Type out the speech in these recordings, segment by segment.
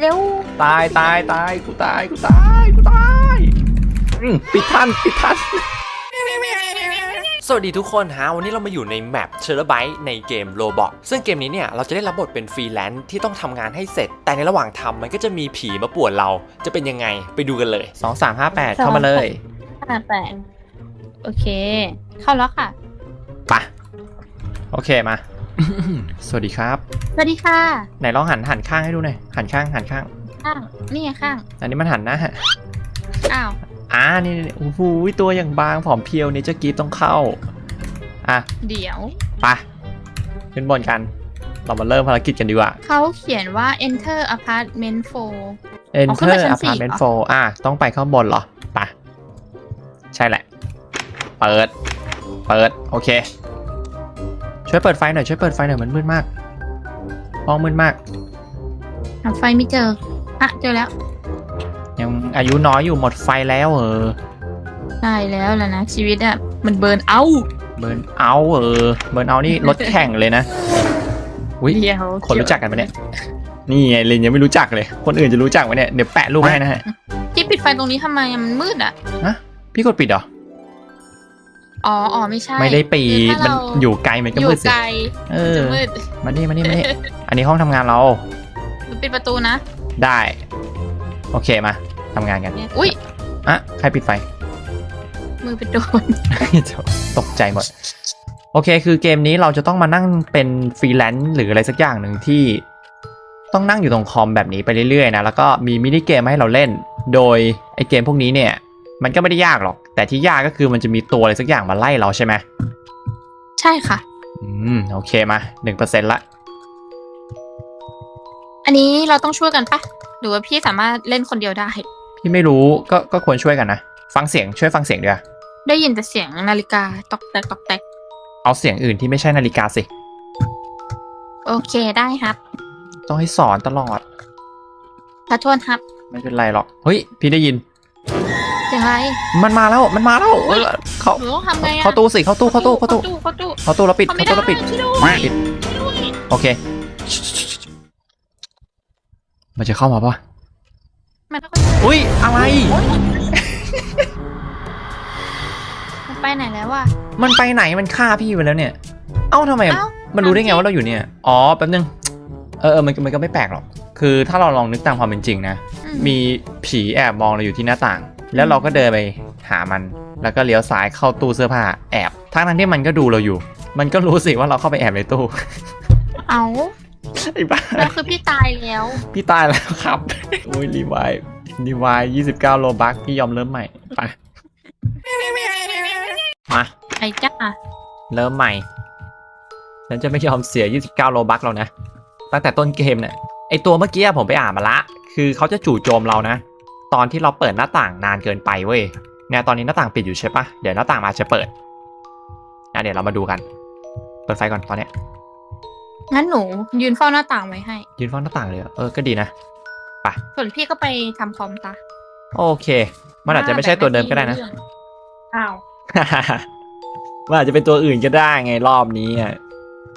เร็วตายตายตายกูตายกูตายกูตายอืมปิดทันปิดทันสวัสดีทุกคนฮะ วันนี้เรามาอยู่ในแมปเชอร์ไบในเกมโ o บอกซึ่งเกมนี้เนี่ย เราจะได้รับบทเป็นฟรีแลนซ์ที่ต้องทำงานให้เสร็จ แต่ในระหว่างทำมันก็จะมีผีมาป่วนเราจะเป็นยังไงไปดูกันเลยสองสามห้าแปดเข้ามาเลยห้าแปดโอเค เข้าแล้วค่ะไปะโอเคมา สวัสดีครับ สวัสดีค่ะไหนลองหันหันข้างให้ดูหน่อยหันข้างหันข้าง ข้างนี่ไงข้างอันนี้มันหันหน้าอ้าวอ่านี่นี่โอ้โหตัวอย่างบางผอมเพรียวนี่เจ้ากีฟต้องเข้าอะเดี๋ยวไปขึ้นบนกัน เรามาเริ่มภารกิจกันดีกว่า เขาเขียนว่า enter apartment 4 ขึ้น Enter ไปชั้นสี่ Apartment เหรอ4อะต้องไปข้างบนเหรอไปะใช่แหละ เปิด เปิด โอเค ช่วยเปิดไฟหน่อยช่วยเปิดไฟหน่อยมันมืดมากห้องมืดมาก หาไฟไม่เจออะเจอแล้ว ยังอายุน้อยอยู่หมดไฟแล้วเออได้แล้วแหละนะชีวิตอะมันเบิร์นเอาเบิร์นเอาเออเบิร์นเอานี่รถแข่งเลยนะอุ้ยเดียวคนรู้จักกันไหมเนี่ยนี่ไงลินยังไม่รู้จักเลย คนอื่นจะรู้จักไหมเนี่ยเดี๋ยวแปะรูปให้นะฮะที่ปิดไฟตรงนี้ทำไมอะมันมืดอะพี่กดปิดเหรอ อ๋ออ๋อไม่ใช่ไม่ได้ปิคือดถ้ามันเราอยู่ไกลมันก็อยู่มืดสิ ไกลเอมันอจะมืดมานี่มานี่มานี่ อันนี้ห้องทำงานเราปิดประตูนะได้ โอเคมาทำงานกัน เนี่ยอุ้ยอะ ใครปิดไฟ มือไปโดน ตกใจหมด โอเค คือเกมนี้เราจะต้องมานั่งเป็นฟรีแลนซ์หรืออะไรสักอย่างหนึ่งที่ ต้องนั่งอยู่ตรงคอมแบบนี้ไปเรื่อยๆนะ แล้วก็มีมินิเกมให้เราเล่น โดยไอเกมพวกนี้เนี่ย มันก็ไม่ได้ยากหรอก แต่ที่ยากก็คือมันจะมีตัวอะไรสักอย่างมาไล่เราใช่ไหมใช่ค่ะ อืมโอเคมาหนึ่งเปอร์เซ็นต์ละ อันนี้เราต้องช่วยกันปะหรือว่าพี่สามารถเล่นคนเดียวได้ พี่ไม่รู้ก็ก็ควรช่วยกันนะ ฟังเสียงช่วยฟังเสียงด้วยได้ยินแต่เสียงนาฬิกาตอกแตกตอกแตกเอาเสียงอื่นที่ไม่ใช่นาฬิกาสิ โอเคได้ครับ ต้องให้สอนตลอดขอโทษครับ ไม่เป็นไรหรอก เฮ้ย พี่ได้ยินเสี ยงอะไรมันมาแล้วมันมาแล้วเออเขาหนูต้องทำไงอะเข้าตู้สิเข้าตู้เข้าตู้เข้าตู้เข้าตู้เข้าตู้แล้วปิดเข้าไม่เข้าได้ตู้แล้วปิดช่วยด้วยปิดช่วยด้วยโอเค มันจะเข้ามาปะมันต้องอุ้ยอะไร มันไปไหนแล้ววะมันไปไหนมันฆ่าพี่ไปแล้วเนี่ย เอ้าทำไม เอ้ามันรู้ได้ไงถามจริงว่าเราอยู่เนี่ย อ๋อแป๊บนึง เออเออมันมันก็ไม่แปลกหรอก คือถ้าเราลองนึกตามความเป็นจริงนะ อืมีผีแอบมองเราอยู่ที่หน้าต่าง แล้วเราก็เดินไปหามัน แล้วก็เลี้ยวซ้ายเข้าตู้เสื้อผ้าแอบทั้งนั้นที่มันก็ดูเราอยู่ มันก็รู้สิว่าเราเข้าไปแอบในตู้ เอาไอ้บ้าแล้วคือพี่ตายแล้ว พี่ตายแล้วครับโอ้ยรีไวล์รีไวล์ยี่สิบเก้าโลบัคพี่ยอมเริ่มใหม่ไปมาไอ้จ้าเริ่มใหม่ฉันจะไม่ยอมเสีย 29 โลบัคแล้วนะ ตั้งแต่ต้นเกมเนี่ย ไอตัวเมื่อกี้ผมไปอ่านมาละ คือเขาจะจู่โจมเรานะ ตอนที่เราเปิดหน้าต่างนานเกินไปเว้ยเนี่ยตอนนี้หน้าต่างปิดอยู่ใช่ปะเดี๋ยวหน้าต่างมาจะเปิดนะเดี๋ยวเรามาดูกัน เปิดไฟก่อนตอนเนี้ยงั้นหนู ยืนเฝ้าหน้าต่างไว้ให้ ยืนเฝ้าหน้าต่างเลยเหรอเออก็ดีนะส่วนพี่ก็ไปทำคอมซะโอเค มันอาจจะไม่ใช่ตัวเดิมก็ได้นะ อ้าวมันอาจจะเป็นตัวอื่นก็ได้ไงรอบนี้อะ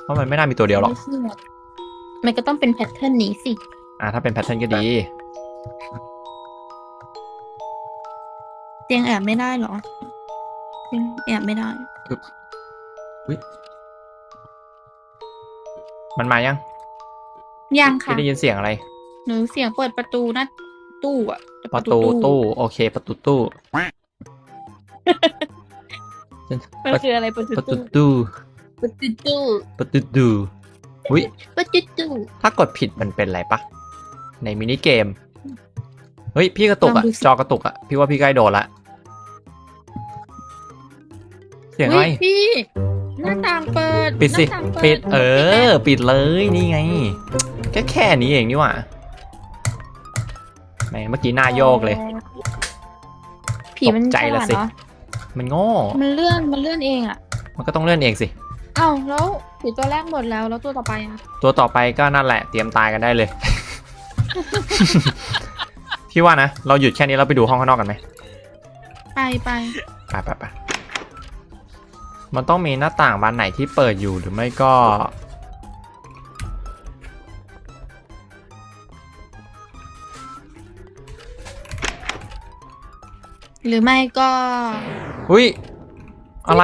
เพราะมันไม่น่ามีตัวเดียวหรอก ไม่เชื่อมันก็ต้องเป็นแพทเทิร์นนี้สิ อ่าถ้าเป็นแพทเทิร์นก็ดีเตียงแอบไม่ได้เหรอเตียงแอบไม่ได้ มันมายังยังค่ะพี่ได้ยินเสียงอะไร หนูเสียงเปิดประตูหนะตู้อะประตูตู้ โอเค ประตูตู้ มันคืออะไรประตูประตูตู้ตู้ ประตูตู้ประตูตู้อุ้ยประตูตู้ถ้ากดผิดมันเป็นอะไรปะ ในมินิเกม เฮ้ย พี่กระตุกอะจอกระตุกอะพี่ว่าพี่ใกล้โดนละ เสียงอะไรฮ้พี่ หน้าต่างเปิดปิดสิหน้าต่างปิดเออ ปิดเลยนี่ไงแค่แค่นี้เองนี่หว่าแหมเมื่อกี้หน้าโยกเลย ผีมันตกใจละสิ ฉาดเหรอมันโง่ มันเลื่อนมันเลื่อนเองอะมันก็ต้องเลื่อนเองสิ เอ้าแล้วผีตัวแรกหมดแล้วแล้วตัวต่อไปอะตัวต่อไปก็นั่นแหละเตรียมตายกันได้เลย พี่ว่านะ เราหยุดแค่นี้เราไปดูห้องข้างนอกกันไหมไปไปไปไปไป มันต้องมีหน้าต่างบานไหนที่เปิดอยู่หรือไม่ก็ หรือไม่ก็ อุ้ย อะไร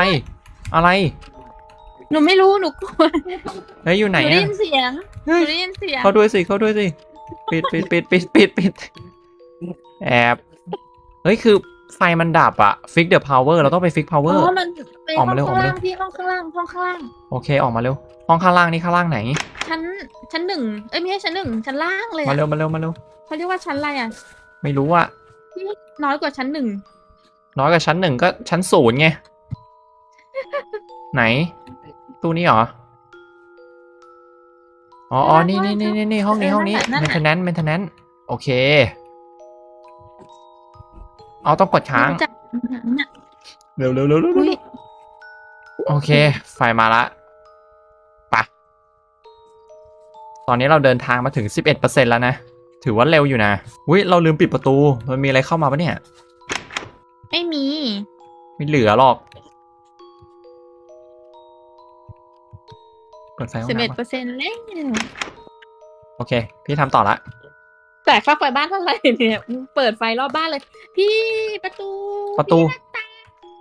อะไร หนูไม่รู้ หนูกลัวเฮ้ยอยู่ไหนนูได้อยินเสียง หเนูได้ยินเสียง เขาด้วยสิเขาด้วยสิ ปิดปิดปิดปิดปิดปิดแอบ เฮ้ย คือไฟมันดับอะฟิกเดอะพาวเวอร์เราต้องไปฟิกพาวเวอร์อ๋ร์ อ มัน ไปออกมาเร็วห้องออกมาข้างเร็วล่างพี่ห้องข้างล่างห้องข้างล่างโอเคออกมาเร็ว ห้องข้างล่างนี่ข้างล่างไหน ชั้นชั้นหนึ่งเอ้ยไม่ใช่ชั้นหนึ่งชั้นล่างเลยมาอะเร็วมาเร็วมาเร็ว เขาเรียกว่าชั้นอะไรอะไม่รู้อะที่น้อยกว่าชั้นหนึ่งน้อยกว่าชั้นหนึ่งก็ชั้นศูนย์ไง ไหน ตู้นี้เหรอ อ๋ออ๋อนี่นี่นี่นี่นี่ห้องนี้ห้องนี้ maintenance maintenance โอเค เอาต้องกดค้าง รู้จักเนี่ยเร็วเร็วเร็วเร็วอุ้ย โอเค ไฟมาละไปะตอนนี้เราเดินทางมาถึง 11%แล้วนะ ถือว่าเร็วอยู่นะอุ้ยเราลืมปิดประตู มันมีอะไรเข้ามาปะเนี่ย ไม่มี ไม่เหลือหรอกเปิดไฟห้องสิบเอ็ดน้ำเปอก่อนร์เซ็นต์แล้วโอเค พี่ทำต่อละ แต่ค่าไฟบ้านเท่าไหร่เนี่ยเปิดไฟรอบบ้านเลย พี่ประตูประตู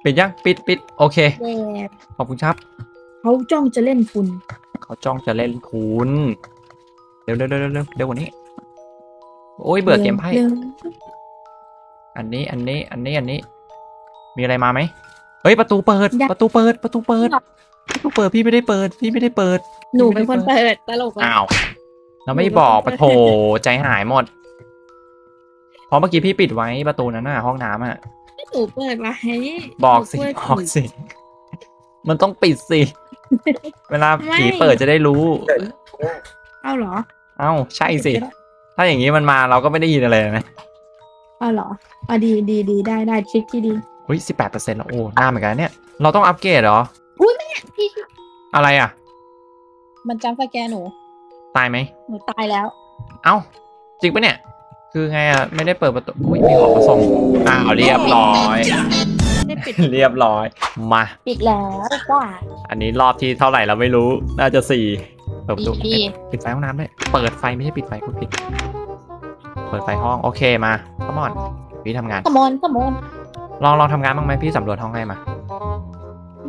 ปิดยังปิดปิดโอเคแดดขอบคุณครับ เขาจ้องจะเล่นคุณเขาจ้องจะเล่นคุณเร็วเร็วเร็วเร็วเร็วเร็วกว่านี้ โอ้ยเบื่อเกมไพ่ร็วอันนี้อันนี้อันนี้อันนี้ มีอะไรมาไหมเฮ้ยประตูเปิด ประตูเปิด ประตูเปิดประตูเปิดพี่ไม่ได้เปิด พี่ไม่ได้เปิด หนูเป็นคนเปิดตลกอะอ้าวเราไม่บอกปะโถใจหายหมดเพราะเมื่อกี้พี่ปิดไว้ประตูนั้นน่ะห้องน้ำอะ หนูเปิดไว้บอกสิหนูบเปิอกดสิ มันต้องปิดสิ เวลาไม่ผีเปิดจะได้รู้ เอาเหรอ เอ้าใช่สิ ถ้าอย่างนี้มันมาเราก็ไม่ได้ยินอะไรเลยนะเอาเหรออะดีดีดีได้ได้ทริคที่ดีอุ้ยสิบแปดเปอร์เซ็นต์แล้วโอ้หน้าเหมือนกันนะเนี่ย เราต้องอัปเกรดเหรอพี่อะไรอะ มันจำสแกนหนู ตายไหมหนูตายแล้ว เอ้า จริงปะเนี่ย คือไงอะ ไม่ได้เปิดประตูอุ้ยมีของมาส่งอ้าวเรียบร้อย ได้ปิดเรียบร้อย มา ปิดแล้วจ้า อันนี้รอบที่เท่าไหร่เราไม่รู้ น่าจะสี่เปิดประตูดีปิดไฟห้องน้ำด้วยเปิดไฟไม่ใช่ปิดไฟคุณปิด เปิดไฟห้องโอเคมาขมอนพี่ทำงาน ขมอนขมอนลองลองทำงานบ้างไหมพี่สำรวจห้องให้มา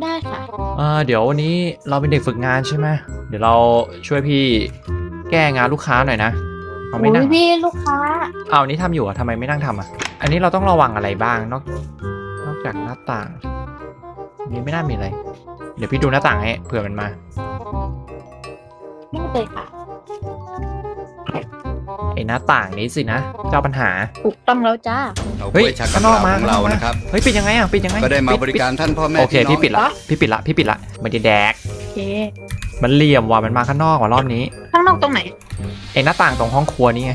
ได้ค่ะ เออเดี๋ยววันนี้เราเป็นเด็กฝึกงานใช่ไหมเดี๋ยวเราช่วยพี่แก้งานลูกค้าหน่อยนะ เอาไม่นั่งโอ้ยพี่ลูกค้า เอาอันนี้ทำอยู่อะทำไมไม่นั่งทำอะอันนี้เราต้องระวังอะไรบ้างนอกนอกจากหน้าต่างอันนี้ไม่น่ามีอะไร เดี๋ยวพี่ดูหน้าต่างให้เผื่อมันมา ไม่เลยค่ะ ไอ้หน้าต่างนี้สินะเจ้าปัญหา ถูกต้องแล้วจ้า เอาเฮ้กยล้วยชักข้างกำนอกลามาของเราข้างนอกมานะครับ เฮ้ยปิดยังไงอะปิดยังไงก็ได้มาปิบริการท่านพ่อแม่โอเคพี่พี่น้อง ปิดละพี่ปิดละพี่ปิดละไม่ได้แดกโอเค มันเหลี่ยมว่ะมันมาข้างนอกว่ะรอบนี้ข้างนอกตรงไหนไอ้หน้าต่างตรงห้องครัวนี่ไง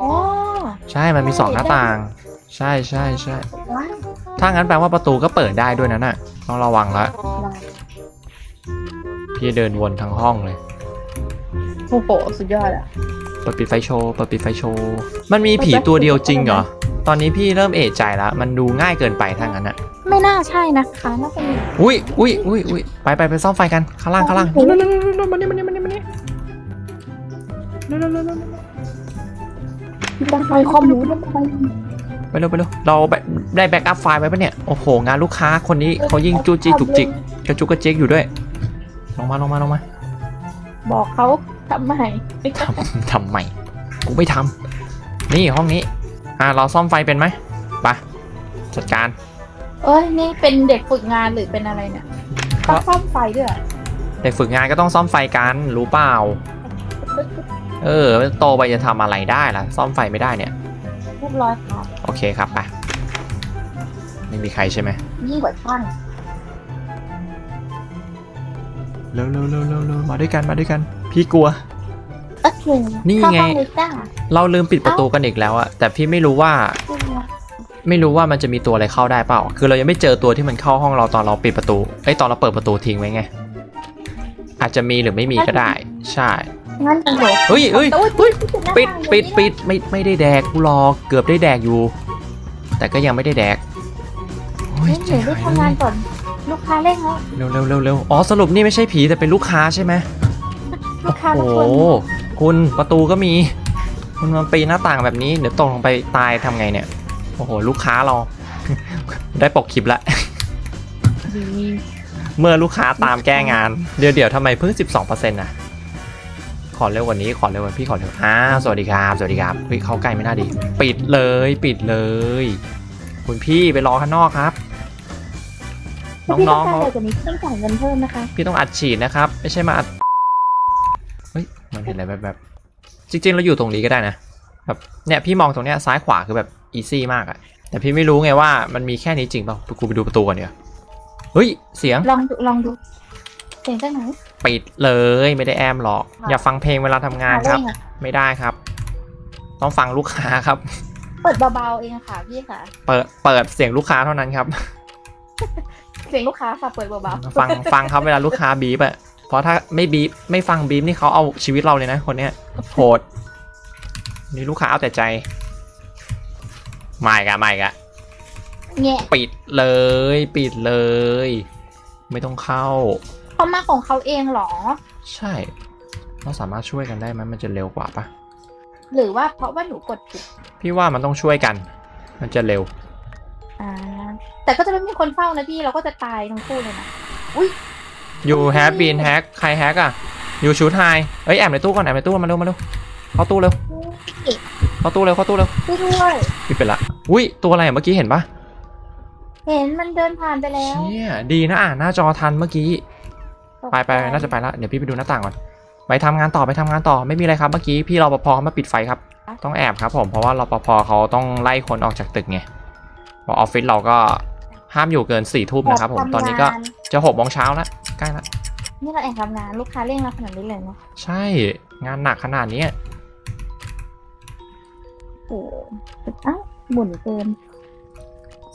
อ๋อใช่มันมีสองหน้าต่าง ใช่ใช่ใช่ว้าวถ้างั้นแปลว่าประตูก็เปิดได้ด้วยนะน่ะต้องระวังละว้าวพี่เดินวนทั้งห้องเลยโอ้โหสุดยอดอะเปิดปิดไฟโชว์เปิดปิดไฟโชว์มันมีผีตัวเดียวจริงเหรอตอนนี้พี่เริ่มเอะใจแล้วมันดูง่ายเกินไปถ้างั้นอะไม่ น่าใช่นะคะน่าจะมีอุ้ยอุ้ยอุ้ยอุ้ยไปไปไปซ่อมไฟกันข้างล่างข้างล่างโอ้โหเร็วเร็วเร็วเร็วมานี่มานี่มานี่มานี่เร็วเร็วเร็วเร็วตั้งไฟคอมหนูตั้งไฟไปเร็วไปเร็วเราแบบได้แบ็กอัพไฟล์ไว้ปะเนี่ยโอ้โหงานลูกค้าคนนี้เขายิ่งจู้จี้จุกจิกกระจุกกระเจิกอยู่ด้วยลงมาลงมาลงมา บอกเขาทำไมทำทำไมกูไม่ทำนี่ห้องนี้อ่าเราซ่อมไฟเป็นไหมไปจัดการ เอ้ยนี่เป็นเด็กฝึกงานหรือเป็นอะไรเนี่ยต้องซ่อมไฟด้วยเหรอเด็กฝึกงานก็ต้องซ่อมไฟกันรู้เปล่า เออโตไปจะทำอะไรได้ล่ะ ซ่อมไฟไม่ได้เนี่ย เรียบร้อยครับโอเคครับไปไม่มีใครใช่ไหมยิ่งกว่าช่างเร็วเร็วเร็วเร็วเร็วมาด้วยกันมาด้วยกัน พี่กลัว โอเคนี่ไง เข้าห้อเลยจ้าเราลืมปิดประตูกันอีกแล้วอะแต่พี่ไม่รู้ว่า ไม่รู้ว่ามันจะมีตัวอะไรเข้าได้เปล่า คือเรายังไม่เจอตัวที่มันเข้าห้องเราตอนเราปิดประตูเอ้ยตอนเราเปิดประตูทิ้งไว้ไง อาจจะมีหรือไม่มีก็ได้ ใช่ งั้นตำรวจเฮ้ยเฮ้ยโอ้เฮ้ยปิดหน้าปิดต่างปิดไม่ไม่ได้แดกกูรอเกือบได้แดกอยู่ แต่ก็ยังไม่ได้แดกโอ้ยนี่ใจหนูได้หายทำงานเลยก่อนลูกค้าเร่งแล้วเร็วเร็วเร็วเร็วอ๋อสรุปนี่ไม่ใช่ผีแต่เป็นลูกค้าใช่ไหมลูกค้าโอ้ทุกโหคนคุณประตูก็มี คุณมาปีนหน้าต่างแบบนี้เดี๋ยวตกลงไปตายทำไงเนี่ย โอ้โห ลูกค้าเรา ได้ปกคลิปละดีเมื่อลูกค้าตามแก้งาน เดี๋ยวเดี๋ยวทำไมเพิ่ง 12%นะขอเร็วกว่านี้ ขอเร็วกว่าพี่ขอเร็วอ่าสวัสดีครับ สวัสดีครับเฮ้ยเข้าใกล้ไม่น่าดี ปิดเลย ปิดเลย คุณพี่ไปรอข้างนอกครับถ้าพี่น้ต้อองงๆการเขาอะไรกว่านี้ต้องจ่ายเงินเพิ่มนะคะ พี่ต้องอัดฉีดนะครับ ไม่ใช่มาอัด เฮ้ย มันเห็นอะไรแบบแบบๆจริงๆ เราอยู่ตรงนี้ก็ได้นะ แบบ เนี่ย พี่มองตรงเนี้ยซ้ายขวาคือแบบ อีซี่มากอะแต่พี่ไม่รู้ไงว่ามันมีแค่นี้จริงเปล่ากูไปดูประตูก่อนเดี๋ยวเฮ้ย เสียง ลองดูลองดูเสียงจากไหน ปิดเลยไม่ได้แอมหรอก ค่ะอย่าฟังเพลงเวลาทำงานครับ เองอะไม่ได้ครับ ต้องฟังลูกค้าครับ เปิดเบาๆเองค่ะพี่ค่ะ เปิดเปิดเสียงลูกค้าเท่านั้นครับ เสียงลูกค้าค่ะเปิดเบาๆฟังฟังครับเวลาลูกค้าบีบอะเพราะถ้าไม่บีบไม่ฟังบีบนี่เขาเอาชีวิตเราเลยนะคนเนี้ยโหดนี่ลูกค้าเอาแต่ใจ ไม่กะไม่กะแง่ปิดเลย ปิดเลย ไม่ต้องเข้า เขามาของเขาเองเหรอ ใช่ เราสามารถช่วยกันได้ไหมมันจะเร็วกว่าปะหรือว่าเพราะว่าหนูกดผิดพี่ว่ามันต้องช่วยกัน มันจะเร็ว อ่า แต่ก็จะไม่มีคนเฝ้านะพี่เราก็จะตายทั้งคู่เลยนะอุ้ย you have been hack ใครแฮกอะ you shoot high เอ้ยแอบในตู้ก่อนแอบในตู้มาเร็วมาเร็วเข้าตู้เร็ว เข้าตู้เร็วเข้าตู้เร็วช่วยด้วยปิดไปละ อุ้ยตัวอะไรอะเมื่อกี้เห็นปะเห็นมันเดินผ่านไปแล้วเชี่ยดีนะอ่านหน้าจอทันเมื่อกี้ไปไปน่าจะไปละเดี๋ยวพี่ไปดูหน้าต่างก่อน ไปทำงานต่อไปทำงานต่อไม่มีอะไรครับเมื่อกี้พี่รปภเขามาปิดไฟครับ ต้องแอบครับ ผมเพราะว่ารปภเขาต้องไล่คนออกจากตึกไงเพราะออฟฟิศเราก็ห้ามอยู่เกินสี่ทุ่มนะครับ ผมตอนนี้ก็จะหกโมงเช้าละใกล้ละนี่เราแอบทำงานลูกค้าเร่งเราขนาดนี้เลยเนาะใช่งานหนักขนาดนี้ โอ้โหอ้าวหมุนเกิน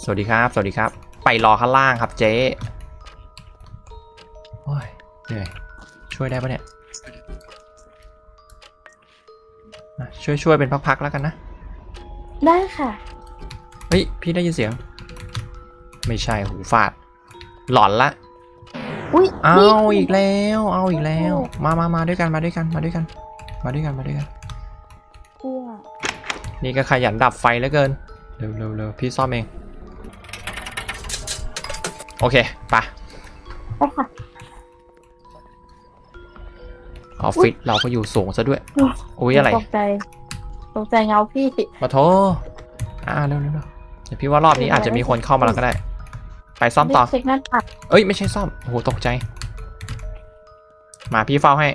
สวัสดีครับ สวัสดีครับ ไปรอข้างล่างครับเจ๊โอ้ยเหนื่อยช่วยได้ปะเนี่ยอะช่วยช่วยเป็นพักๆแล้วกันนะ ได้ค่ะ เฮ้ย พี่ได้ยินเสียง ไม่ใช่หูฟาด หลอนละ อุ้ยเอาพี่อีกแล้ว เอาอีกแล้วโอ้มามามาด้วยกันมาด้วยกันมาด้วยกัน มาด้วยกันมาด้วยกันกลัว นี่ก็ขยันดับไฟเหลือเกิน เร็วเร็วเร็วพี่ซ่อมเอง โอเคไปไปค่ะออฟฟิศเราก็อยู่สูงซะด้วย อุ้ยอะไร ตกใจ ตกใจเงาพี่มาโทอ่าเร็วเร็วเร็วเดี๋ยวพี่ว่ารอบนี้อาจจะมีคนเข้ามาแล้วก็ได้ ไปซ่อมต่อเช็คหน้าตักเอ้ยไม่ใช่ซ่อม โอ้โหตกใจ มาพี่เฝ้าให้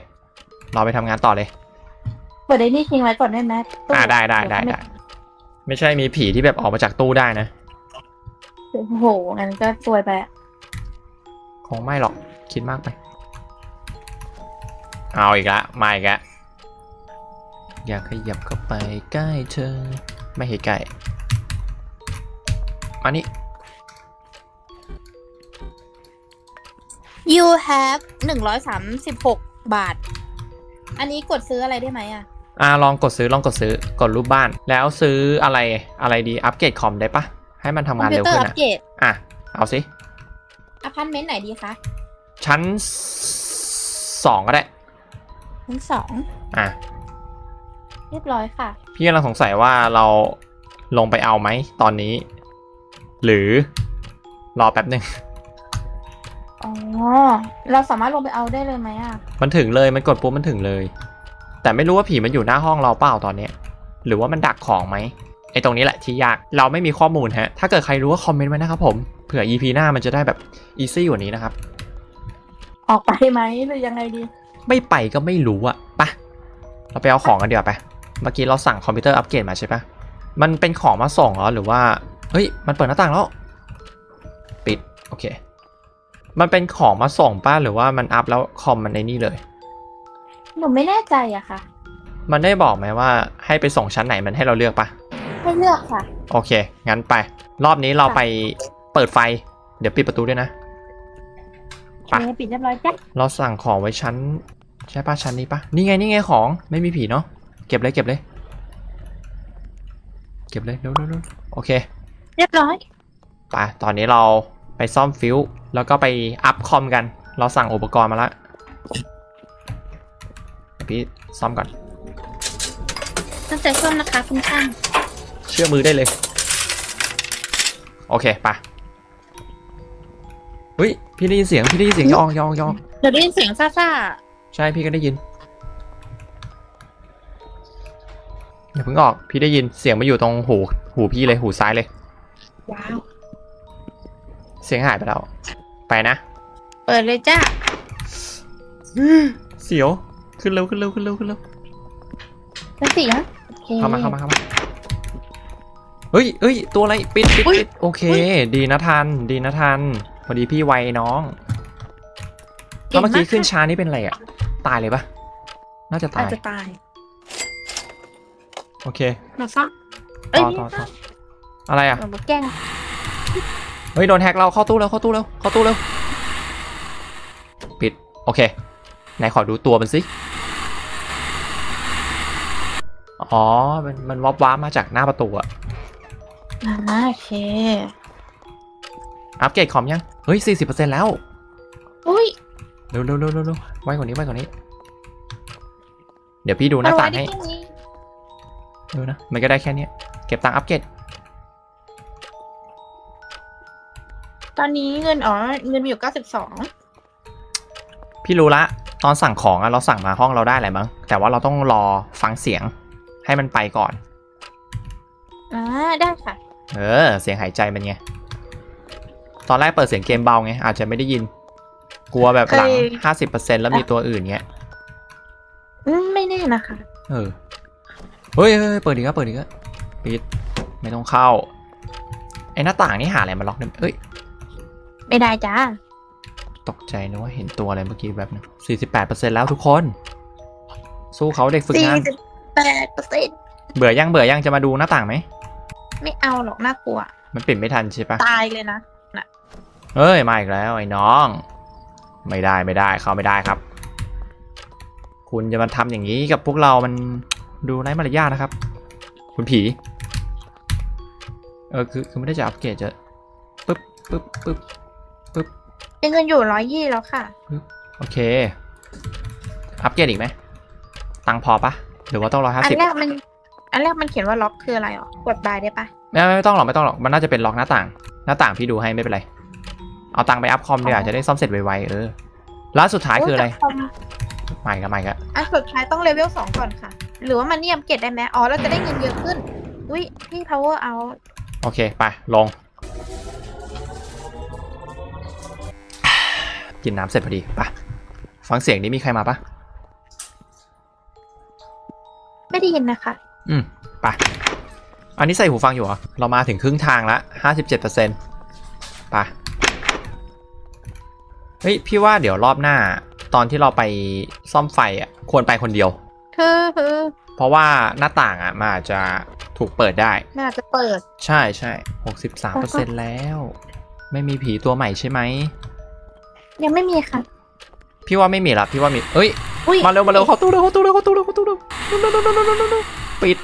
เราไปทำงานต่อเลย เปิดไอ้นี่ทิ้งไว้ก่อนได้ไหมตู้อ่าได้ได้ได้ได้ ไม่ใช่มีผีที่แบบออกมาจากตู้ได้นะ โอ้โหงั้นก็ซวยไปอะคงไม่หรอกคิดมากไป เอาอีกละมาอีกละอยากขยับเข้าไปใกล้เธอ ไม่ให้ใกล้มานี่ยู have หนึ่งร้อยสามสิบหกบาท อันนี้กดซื้ออะไรได้ไหมอะ อ่าลองกดซื้อลองกดซื้อกดรูปบ้าน แล้วซื้ออะไรอะไรดีอัปเกรดคอมได้ปะให้มันทำคอมงานพิวเร็วเตอร์ขึ้นอัปอะเกรดอะเอาสิอพาร์ตเมนต์ไหนดีคะชั้นสองก็ได้ชั้นสองอะเรียบร้อยค่ะ พี่กำลังสงสัยว่าเราลงไปเอาไหมตอนนี้ หรือรอแป๊บหนึ่ง อ๋อ เราสามารถลงไปเอาได้เลยไหมอะ มันถึงเลยมันกดปุ๊บมันถึงเลย แต่ไม่รู้ว่าผีมันอยู่หน้าห้องเราเปล่าตอนเนี้ยหรือว่ามันดักของไหมไอ้ตรงนี้แหละที่ยากเราไม่มีข้อมูลฮะ ถ้าเกิดใครรู้ว่าคอมเมนต์ไว้นะครับผมเผื่อ EP หน้ามันจะได้แบบอีซี่กว่านี้นะครับ ออกไปไหมหรือยังไงดี ไม่ไปก็ไม่รู้อะปะเราไปเอาของกันเดี๋ยวาไปเมื่อกี้เราสั่งคอมพิวเตอร์อัปเกรดมาใช่ปะมันเป็นของมาส่งเหรอหรือว่าเฮ้ย มันเปิดหน้าต่างแล้วปิดโอเค มันเป็นของมาส่งป้าหรือว่ามันอัพแล้วคอมมันในนี่เลย หนูไม่แน่ใจอะค่ะ มันได้บอกไหมว่าให้ไปส่งชั้นไหนมันให้เราเลือกปะให้เลือกค่ะ โอเค งั้นไป รอบนี้เราไปเปิดไฟ เดี๋ยวปิดประตูด้วยนะ ไป โอเคปิดเรียบร้อยจ้ะเราสั่งของไว้ชั้น ใช่ปะชั้นนี้ปะนี่ไงนี่ไงของไม่มีผีเนาะเก็บเลยเก็บเลย เก็บเลยเร็วเร็วเร็วโอเคเรียบร้อย ไปตอนนี้เราไปซ่อมฟิวส์แล้วก็ไปอัพคอมกัน เราสั่งอุปกรณ์มาแล้วเดี๋ยว พี่ซ่อมก่อน ตั้งใจซ่อมนะคะคุณช่างเชื่อมือได้เลย โอเคไปเฮ้ยพี่ได้ยินเสียงพี่ได้ยินเสียงยองยองยองเดี๋ยวได้ยินเสียงซ่าใช่พี่ก็ได้ยินอย่าเพิ่งออกพี่ได้ยินเสียงมาอยู่ตรงหูหูพี่เลยหูซ้ายเลย ๆว้าว เสียงหายไปแล้ว ไปนะ เปิดเลยจ้าเสียว ขึ้นเร็วขึ้นเร็วขึ้นเร็วขึ้นเร็วเป็นเสียงโอเคเข้ามาเข้ามาเข้ามาเฮ้ยเฮ้ยตัวอะไรปิดปิดอุ๊ยปิดโอเค อุ๊ย ดีนะทัน ดีนะทันพอดีพี่ไวน้องแล้วเมื่อกี้ขึ้นช้านี่เป็นอะไรอะ ตายเลยปะน่าจะอาตาจยจะตายโอเคเราซ่อมเอ้ยต่อต่อต่ออะไรอะ เรามาแกล้งเฮ้ยโดนแฮกเราเข้าตู้แล้วเข้าตู้แล้วเข้าตู้แล้ว ปิดโอเค ไหนขอดูตัวมันสิ อ๋อ มันมันวับว้าร์ปมาจากหน้าประตูอะอ่าโอเค อัปเกรดคอมยัง เฮ้ยสี่สิบเปอร์เซ็นต์แล้ว อุ้ยเร็วเร็วเร็วเร็วเร็วไว้กว่านี้ไว้กว่านี้ เดี๋ยวพี่ดูหน้าต่างให้เอไว้ที่นี่ดูนะ มันก็ได้แค่เนี้ยเก็บตังค์อัปเกรด ตอนนี้เงินอ๋อ เงินมีอยู่เก้าสิบสองพี่รู้ละ ตอนสั่งของอะเราสั่งมาห้องเราได้แหละมั้งแต่ว่าเราต้องรอฟังเสียงให้มันไปก่อน อ่าได้ค่ะ เออ เสียงหายใจมันไง ตอนแรกเปิดเสียงเกมเบาไง อาจจะไม่ได้ยิน กลัวแบบหลังเคยห้าสิบเปอร์เซ็นแล้วมีตัวอื่นเงี้ย อืมไม่แน่นะคะ เออ เฮ้ยเฮ้ยเฮ้ยเปิดอีกแล้วเปิดอีกแล้วปิด ไม่ต้องเข้า ไอ้หน้าต่างนี่หาอะไรมาล็อกเนี่ยเอ้ย ไม่ได้จ้า ตกใจนึกว่าเห็นตัวอะไรเมื่อกี้แบบนึงสี่สิบแปดเปอร์เซ็นแล้วทุกคน สู้เขาเด็กฝึกสี่งาน สิบแปดเปอร์เซ็นต์เบื่อยังเบื่อยังจะมาดูหน้าต่างไหม ไม่เอาหรอกน่ากลัว มันปิดไม่ทันใช่ปะตายเลยนะ เอ้ย มาอีกแล้วไอ้น้อง ไม่ได้ไม่ได้เข้าไม่ได้ครับ คุณจะมาทำอย่างนี้กับพวกเรามันดูไร้มารยาทนะครับ คุณผี เออคือคือไม่ได้จะอัปเกรดจะปึ๊บปึ๊บปึ๊บปึ๊บ เป็นเงินอยู่ร้อยยี่แล้วค่ะ โอเค อัปเกรดอีกไหม ตังค์พอปะหรือว่าต้องร้อยห้าอันสิบแรกมัน อันแรกมันเขียนว่าล็อกคืออะไรอ๋อกดบายได้ปะไม่ไม่ไม่ต้องหรอกไม่ต้องหรอก มันน่าจะเป็นล็อกหน้าต่าง หน้าต่างพี่ดูให้ไม่เป็นไร เอาตังค์ไปอัพคอมดีกว่าจะได้ซ่อมเสร็จไวๆเออแล้วสุดท้ายคืออะไรโแต่มใหม่กับใหม่กับอันสุดท้ายต้องเลเวลสองก่อนค่ะ หรือว่ามันเนี่ยมเก็ตได้ไหมอ๋อเราจะได้เงินเยอะขึ้น อุ้ยพี่ power out โอเคไปลง กินน้ำเสร็จพอดีไปฟังเสียงนี้มีใครมาปะไม่ได้ยินนะคะ อืมไปอันนี้ใส่หูฟังอยู่เหรอ เรามาถึงครึ่งทางละห้าสิบเจ็ดเปอร์เซ็นต์ไปเฮ้ย พี่ว่าเดี๋ยวรอบหน้า ตอนที่เราไปซ่อมไฟอะ ควรไปคนเดียวคือคือเพราะว่าหน้าต่างอะมันอาจจะถูกเปิดได้ น่าจะเปิด ใช่ใช่หกสิบสามเปอร์เซ็นแล้ว ไม่มีผีตัวใหม่ใช่ไหม ยังไม่มีค่ะ พี่ว่าไม่มีละพี่ว่ามีเอ้ย อุ้ยมาเร็วมาเร็วเข้าตู้เร็วเข้าตู้เร็วเข้าตู้เร็วเข้าตู้เร็วเร็วเร็วเร็วเร็วเร็วเร็วเร็วปิด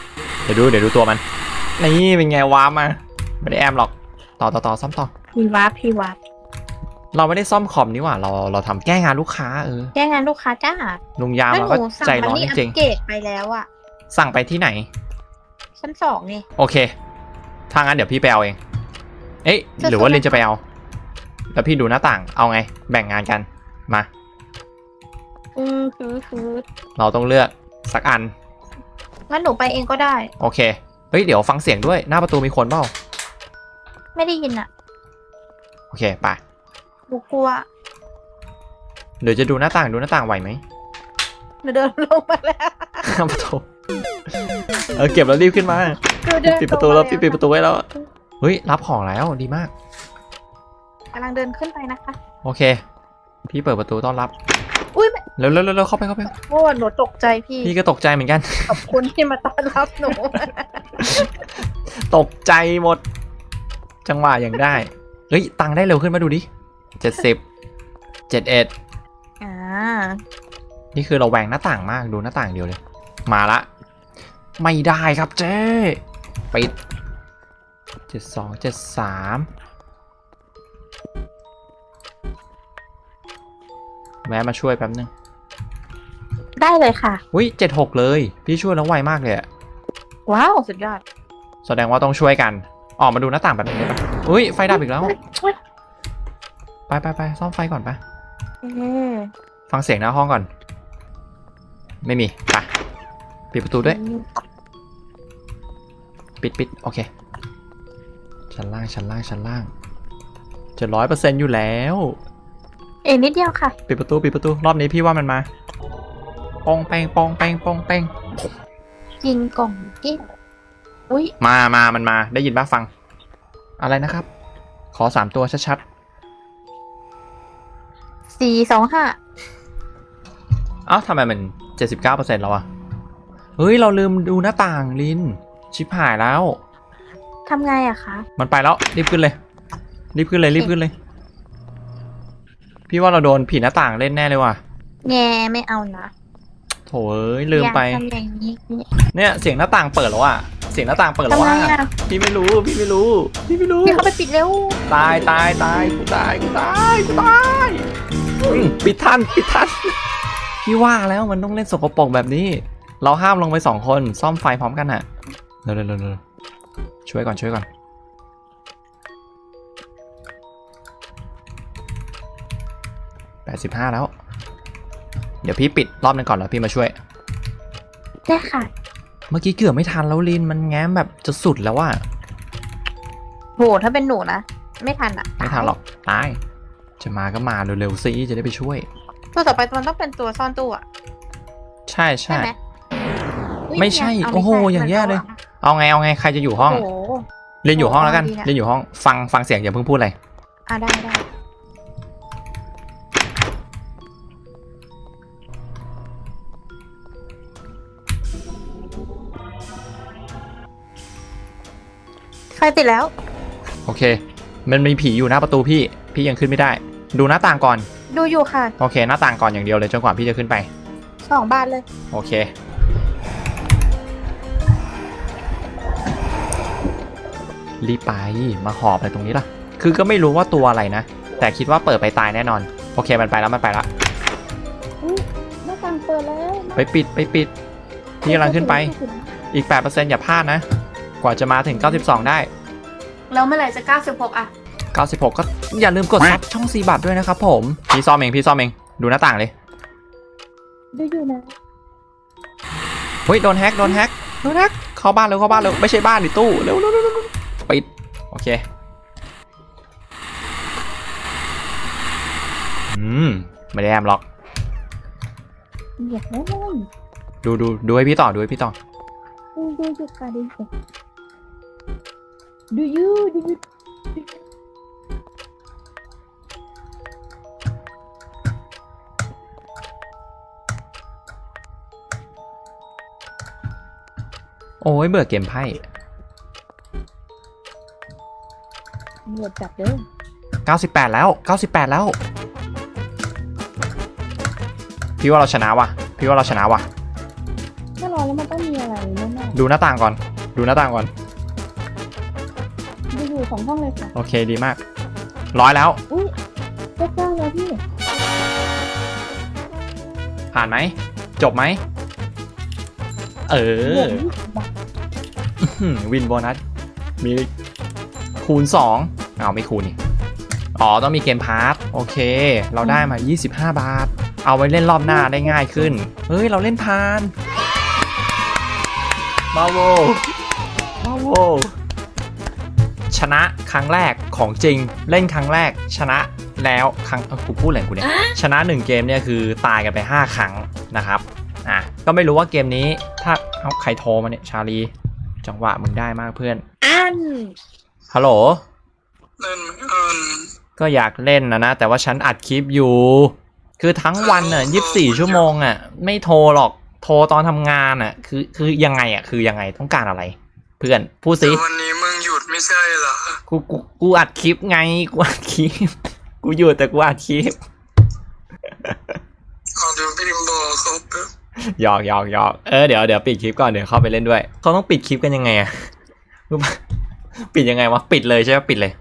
เดี๋ยวดูเดี๋ยวดูตัวมัน นี่เป็นไงวาร์ปมาไม่ได้แอมหรอก ต่อต่อต่อซ่อมต่อ พี่วับพี่วับเราไม่ได้ซ่อมคอมนี่หว่า เราเราทำแก้งานลูกค้าเออ แจ้งงานลูกค้าจ้าลุงยามแล้วเราหก็นูสั่ใจงมันร้อนนี่จอัปริงเกรดไปแล้วอะๆสั่งไปที่ไหน ชั้นสองนี่ โอเค ถ้างั้นเดี๋ยวพี่ไปเอาเอง เอ๊ะจะหรือว่าส่งลินจะไปเอา แล้วพี่ดูหน้าต่าง เอาไง แบ่งงานกัน มา อือคือคือเราต้องเลือกสักอัน งั้นหนูไปเองก็ได้ โอเค เฮ้ย เดี๋ยวฟังเสียงด้วย หน้าประตูมีคนเปล่า ไม่ได้ยินอะโอเค ไป หนูกลัวเดี๋ยวจะดูหน้าต่าง ดูหน้าต่างไหวไหม หนูเดินลงมาแล้วข้ามประตูเออเก็บแล้วรีบขึ้นมา หนูเดินปิดประตูแล้วงปิดมาปิดประตูไว้แล้ว เฮ้ย รับของแล้วดีมากกำลังเดินขึ้นไปนะคะ โอเค พี่เปิดประตูต้อนรับอุ้ยไม่เร็วเร็วเร็วเร็วเข้าไปเข้าไป โอ้หนูตกใจพี่พี่ก็ตกใจเหมือนกัน ขอบคุณที่มาต้อนรับหนู ตกใจหมด จังหวะอย่างได้ เฮ้ย ตังค์ได้เร็วขึ้นมาดูดิเจ็ดสิบเจ็ดเอ็ดอ่า นี่คือเราแหวงหน้าต่างมากดูหน้าต่างเดียวเลย มาละ ไม่ได้ครับเจ๊ปิดเจ็ดสองเจ็ดสาม แวะมาช่วยแป๊บนึงได้เลยค่ะ อุ้ยเจ็ดหกเลย พี่ช่วยน้องไวมากเลยอะว้าวสุดยอด แสดงว่าต้องช่วยกัน ออกมาดูหน้าต่างแบบนี้ได้ปะอุ้ยไฟดับอีกแล้วเฮ้ยไปไปไปซ่อมไฟก่อนไปเอ๊ะฟังเสียงหน้าห้องก่อน ไม่มีไปปิดประตูด้วย ปิดปิดโอเค ชั้นล่างชั้นล่างชั้นล่างจะร้อยเปอร์เซ็นต์อยู่แล้ว เอ็นิดเดียวค่ะ ปิดประตูปิดประตูรอบนี้พี่ว่ามันมาปองแปงปองแปงปองแปงยิงกล่องกิ๊กอุ้ยมามามันมาได้ยินปะฟัง อะไรนะครับ ขอสามตัวชัดสี่สองห้าๆเอ้าทำไมมันเจ็ดสิบเก้าเปอร์เซ็นต์แล้วอะเฮ้ย เราลืมดูหน้าต่างลินชิบหายแล้ว ทำไงอะคะ มันไปแล้วรีบขึ้นเลย รีบขึ้นเลยรีบขึ้นเลย พี่ว่าเราโดนผีหน้าต่างเล่นแน่เลยว่ะแงไม่เอานะโถเอ้ยลืมไป อย่าทำอย่างนี้เนี่ยเสียงหน้าต่างเปิดแล้วอะเสียงหน้าต่างเปิดแล้ทำวไงว่าอะพี่ไม่รู้ พี่ไม่รู้ พี่ไม่รู้ พี่เข้าไปปิดเร็วตายตายตายกูตายกูตายกูตายอืมปิดทันปิดทัน พี่ว่าแล้วมันต้องเล่นสกปรกแบบนี้ เราห้ามลงไปสองคนซ่อมไฟพร้อมกันอะเร็วเร็วเร็วเร็วช่วยก่อนช่วยก่อน แปดสิบห้าแล้ว เดี๋ยวพี่ปิดรอบนึงก่อนแล้วพี่มาช่วย ได้ค่ะ เมื่อกี้เกือบไม่ทันแล้วลินมันแง้มแบบจะสุดแล้วว่าโหถ้าเป็นหนูนะ ไม่ทันอะไม่ทันหรอกตาย จะมาก็มาเร็วๆซิจะได้ไปช่วย ตัวต่อไปมันต้องเป็นตัวซ่อนตู้อะใช่ใช่ใช่ไหมอุ๊ยไม่ใช่เาโอ้โหไม่ใช่อย่างแย่เลยมันเอาไงเอาไงใครจะอยู่ห้องโอ้โหเรียนอยู่ห้องแล้วกันดีนะเรียนอยู่ห้องฟังฟังเสียงอย่าเพิ่งพูดอะไรอะได้ได้ ติดแล้ว โอเค มันมีผีอยู่หน้าประตูพี่ พี่ยังขึ้นไม่ได้ ดูหน้าต่างก่อน ดูอยู่ค่ะโอเค หน้าต่างก่อนอย่างเดียวเลยจนกว่าพี่จะขึ้นไป สองบาทเลย โอเค รีบไป มาหอบอะไรตรงนี้ล่ะ คือก็ไม่รู้ว่าตัวอะไรนะ แต่คิดว่าเปิดไปตายแน่นอน โอเค มันไปแล้ว มันไปแล้ว หน้าต่างเปิดแล้วไปปิด ไปปิด พี่กำลังขึ้นไป อีก 8%อย่าพลาดนะ กว่าจะมาถึง 92 ได้ แล้วเมื่อไหร่จะ 96 อะ 96 ก็อย่าลืมกดซับช่องซีบัตด้วยนะครับผม พี่ซ่อมเอง พี่ซ่อมเอง ดูหน้าต่างเลย ดูอยู่นะ เฮ้ย โดนแฮก โดนแฮก โดนแฮก เข้าบ้านเร็วเข้าบ้านเร็ว ไม่ใช่บ้านดิตู้ เร็วเร็วเร็วเร็วปิด โอเค อืม ไม่ได้แอมหรอกเหยียบแล้วเลยดูดูดูให้พี่ต่อ ดูให้พี่ต่อ ดูดูดูค่ะดูอ ยู่ดูยูดูยูโอ้ยเบื่อเกมไพ่เหยียบจับเด้อ98 แล้ว 98 แล้ว พี่ว่าเราชนะว่ะ พี่ว่าเราชนะว่ะ ถ้ารอแล้วมันต้องมีอะไรแน่ดูหน้าต่างก่อน ดูหน้าต่างก่อน ๆดูอยู่สองห้องเลยค่ะโอเคดีมาก ร้อยแล้ว อุ้ยเจ้าเจ้าแล้วพี่ผ่านไหม จบไหม เอเหยีอยบยี่สิบบาทอืมวินโบนัส มีคูณ 2 เอาไม่คูณนี่ อ๋อ ต้องมีเกมพาร์ทโอเค เราได้มา 25 บาท เอาไว้เล่นรอบหน้าได้ง่ายขึ้น เฮ้ย เราเล่นพาน มาโวมาโวช นะครั้งแรกของจริงเล่นครั้งแรกชนะแล้วครั้งเอ้ากูพูดอะไรของกูเนี่ยชนะ 1 เกมเนี่ยคือตายกันไป 5 ครั้งนะครับอะก็ไม่รู้ว่าเกมนี้ถ้าเอาใครโทรมาเนี่ยชาลี จังหวะมึงได้มากเพื่อนอันฮัลโหลเล่นไม่อันก็อยากเล่นนะนะแต่ว่าฉันอัดคลิปอยู่ คือทั้งวันน่ะยี่สิบสี่ชั่วโมงอะไม่โทรหรอกโทรตอนทำงานอะคือคือยังไงอะคือยังไงต้องการอะไร เพื่อนพูดแต่สิวันนี้มึงหยุดไม่ใช่เหรอกูกูกูอัดคลิปไงกูอัดคลิปกูหยุดแต่กูอัดคลิปเอาเดี๋ยวพิมพ์บอกเขาแป๊บหยอกหยอกหยอกเออเดี๋ยวเดี๋ยวปิดคลิปก่อนเดี๋ยวเข้าไปเล่นด้วยเขาต้องปิดคลิปกันยังไงอะรู้ปะปิดยังไงวะปิดเลยใช่ไหมปิดเลย